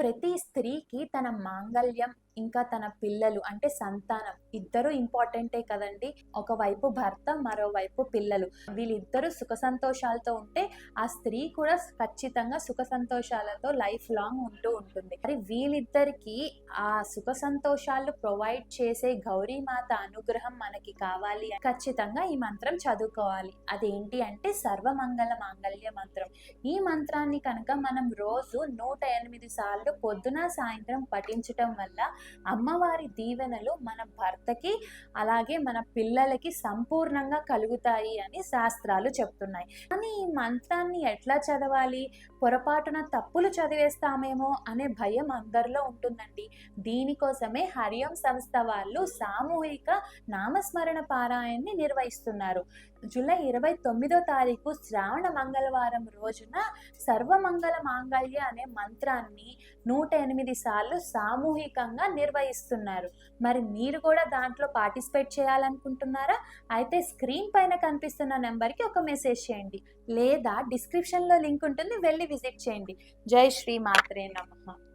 ప్రతి స్త్రీకి తన మాంగళ్యం ఇంకా తన పిల్లలు అంటే సంతానం ఇద్దరు ఇంపార్టెంటే కదండి. ఒకవైపు భర్త మరోవైపు పిల్లలు. వీళ్ళిద్దరూ సుఖ సంతోషాలతో ఉంటే ఆ స్త్రీ కూడా ఖచ్చితంగా సుఖ సంతోషాలతో లైఫ్ లాంగ్ ఉంటూ ఉంటుంది. మరి వీళ్ళిద్దరికి ఆ సుఖ సంతోషాలు ప్రొవైడ్ చేసే గౌరీమాత అనుగ్రహం మనకి కావాలి ఖచ్చితంగా ఈ మంత్రం చదువుకోవాలి. అదేంటి అంటే సర్వమంగళ మాంగళ్య మంత్రం. ఈ మంత్రాన్ని కనుక మనం రోజు నూట ఎనిమిది సార్లు పొద్దున సాయంత్రం పఠించటం వల్ల అమ్మవారి దీవెనలు మన భర్తకి అలాగే మన పిల్లలకి సంపూర్ణంగా కలుగుతాయి అని శాస్త్రాలు చెప్తున్నాయి. కానీ ఈ మంత్రాన్ని ఎట్లా చదవాలి? పొరపాటున తప్పులు చదివేస్తామేమో అనే భయం అందరిలో ఉంటుందండి. దీనికోసమే హరియం సంస్థ వాళ్ళు సామూహిక నామస్మరణ పారాయణని నిర్వహిస్తున్నారు. జూలై ఇరవై తొమ్మిదో తారీఖు శ్రావణ మంగళవారం రోజున సర్వమంగళ మాంగళ్య అనే మంత్రాన్ని నూట ఎనిమిది సార్లు సామూహికంగా నిర్వహిస్తున్నారు. మరి మీరు కూడా దాంట్లో పార్టిసిపేట్ చేయాలనుకుంటున్నారా? అయితే స్క్రీన్ పైన కనిపిస్తున్న నెంబర్కి ఒక మెసేజ్ చేయండి. లేదా డిస్క్రిప్షన్లో లింక్ ఉంటుంది వెళ్ళి విజిట్ చేయండి. జై శ్రీ మాత్రే నమః.